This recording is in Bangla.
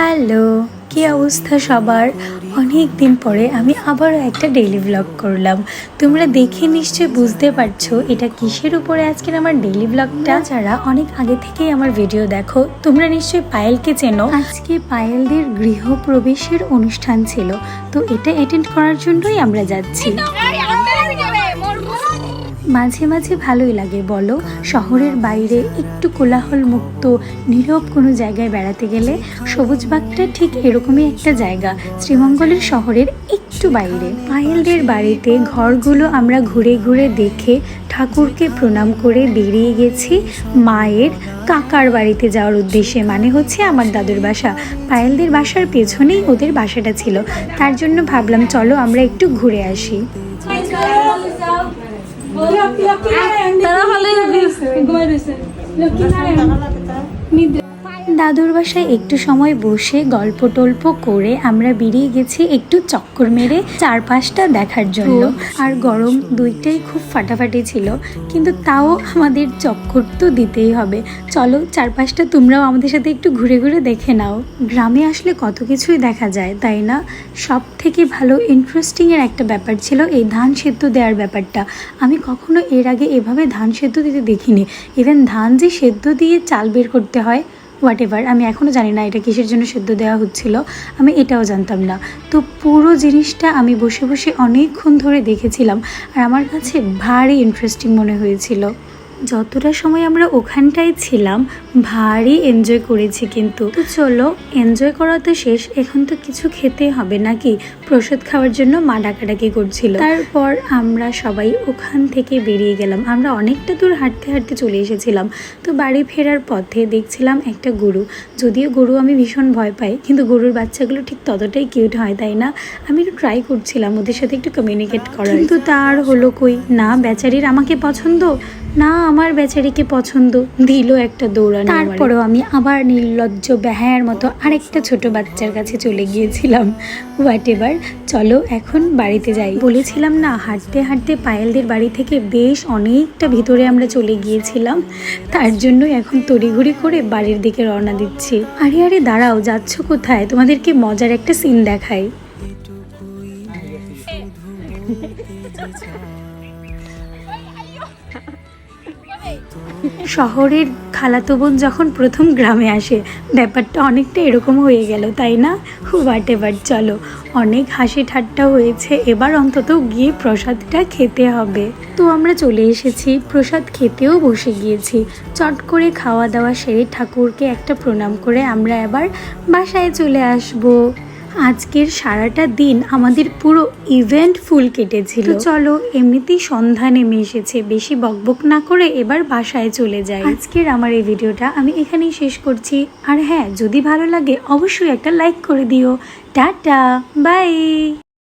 হ্যালো, কি অবস্থা সবার? অনেক দিন পরে আমি আবারও একটা ডেইলি ব্লগ করলাম। তোমরা দেখে নিশ্চয়ই বুঝতে পারছ এটা কিসের উপরে আজকের আমার ডেইলি ব্লগটা যারা অনেক আগে থেকেই আমার ভিডিও দেখো, তোমরা নিশ্চয়ই পায়েলকে চেনো। আজকে পায়েলদের গৃহপ্রবেশের অনুষ্ঠান ছিল, তো এটা অ্যাটেন্ড করার জন্যই আমরা যাচ্ছি। মাঝে মাঝে ভালোই লাগে, বলো। শহরের বাইরে একটু কোলাহল মুক্ত নীরব কোনো জায়গায় বেড়াতে গেলে সবুজবাগটা ঠিক এরকমই একটা জায়গা, শ্রীমঙ্গলের শহরের একটু বাইরে। পায়েলদের বাড়িতে ঘরগুলো আমরা ঘুরে ঘুরে দেখে ঠাকুরকে প্রণাম করে বেরিয়ে গেছি। মায়ের কাকার বাড়িতে যাওয়ার উদ্দেশ্যে মানে হচ্ছে আমার দাদুর বাসা। পায়েলদের বাসার পেছনেই ওদের বাসাটা ছিল। তার জন্য ভাবলাম, চলো আমরা একটু ঘুরে আসি। তারা হলে ঘুমাই রয়েছে দাদুর বাসায় একটু সময় বসে গল্প টল্প করে আমরা বেরিয়ে গেছি একটু চক্কর মেরে চারপাশটা দেখার জন্য। আর গরম দুইটাই খুব ফাটাফাটি ছিল, কিন্তু তাও আমাদের চক্কর তো দিতেই হবে। চলো চারপাশটা তোমরাও আমাদের সাথে একটু ঘুরে ঘুরে দেখে নাও। গ্রামে আসলে কত কিছুই দেখা যায়, তাই না? সব থেকে ভালো ইন্টারেস্টিংয়ের একটা ব্যাপার ছিল এই ধান সেদ্ধ দেওয়ার ব্যাপারটা। আমি কখনো এর আগে এভাবে ধান সেদ্ধ দিতে দেখিনি। ইভেন ধান যে সেদ্ধ দিয়ে চাল বের করতে হয় হোয়াট এভার আমি এখনও জানি না এটা কিসের জন্য সেদ্ধ দেওয়া হচ্ছিল, আমি এটাও জানতাম না। তো পুরো জিনিসটা আমি বসে বসে অনেকক্ষণ ধরে দেখেছিলাম, আর আমার কাছে ভারী ইন্টারেস্টিং মনে হয়েছিল। যতটা সময় আমরা ওখানটায় ছিলাম, ভারী এনজয় করেছি কিন্তু। চলো এনজয় করা তো শেষ, এখন তো কিছু খেতে হবে নাকি? প্রসাদ খাওয়ার জন্য মা ডাকাডাকি করছিল। তারপর আমরা সবাই ওখান থেকে বেরিয়ে গেলাম। আমরা অনেকটা দূর হাঁটতে হাঁটতে চলে এসেছিলাম। তো বাড়ি ফেরার পথে দেখছিলাম একটা গরু। যদিও গরু আমি ভীষণ ভয় পাই, কিন্তু গরুর বাচ্চাগুলো ঠিক ততটাই কিউট হয়, তাই না? আমি একটু ট্রাই করছিলাম, ওদের সাথে একটু কমিউনিকেট করার। কিন্তু তার হলো কই? না, বেচারির আমাকে পছন্দ? না, আমার বেচারিকে পছন্দ। দিল একটা দৌড়ানো তারপরেও আমি আবার নির্লজ্জ বেহায়ার মতো আরেকটা ছোট বাচ্চার কাছে চলে গিয়েছিলাম। হোয়াট এভার চলো এখন বাড়িতে যাই। বলেছিলাম না, হাঁটতে হাঁটতে পায়েলদের বাড়ি থেকে বেশ অনেকটা ভিতরে আমরা চলে গিয়েছিলাম। তার জন্যই এখন তড়িঘড়ি করে বাড়ির দিকে রওনা দিচ্ছি। আরে আরে, দাঁড়াও, যাচ্ছ কোথায়? তোমাদেরকে মজার একটা সিন দেখাই। শহরের খালাতো বোন যখন প্রথম গ্রামে আসে, ব্যাপারটা অনেকটা এরকম হয়ে গেল, তাই না? হোয়াট এবার চলো। অনেক হাসি ঠাট্টা হয়েছে, এবার অন্তত গিয়ে প্রসাদটা খেতে হবে। তো আমরা চলে এসেছি, প্রসাদ খেতেও বসে গিয়েছি। চট করে খাওয়া দাওয়া সেরে ঠাকুরকে একটা প্রণাম করে আমরা এবার বাসায় চলে আসব। আজকের সারাটা দিন আমাদের পুরো ইভেন্ট ফুল কেটেছিল। চলো এমনিতেই সন্ধ্যা নেমে এসেছে। বেশি বকবক না করে এবার বাসায় চলে যাই। আজকের আমার এই ভিডিওটা আমি এখানেই শেষ করছি। আর হ্যাঁ যদি ভালো লাগে অবশ্যই একটা লাইক করে দিও। Tata bye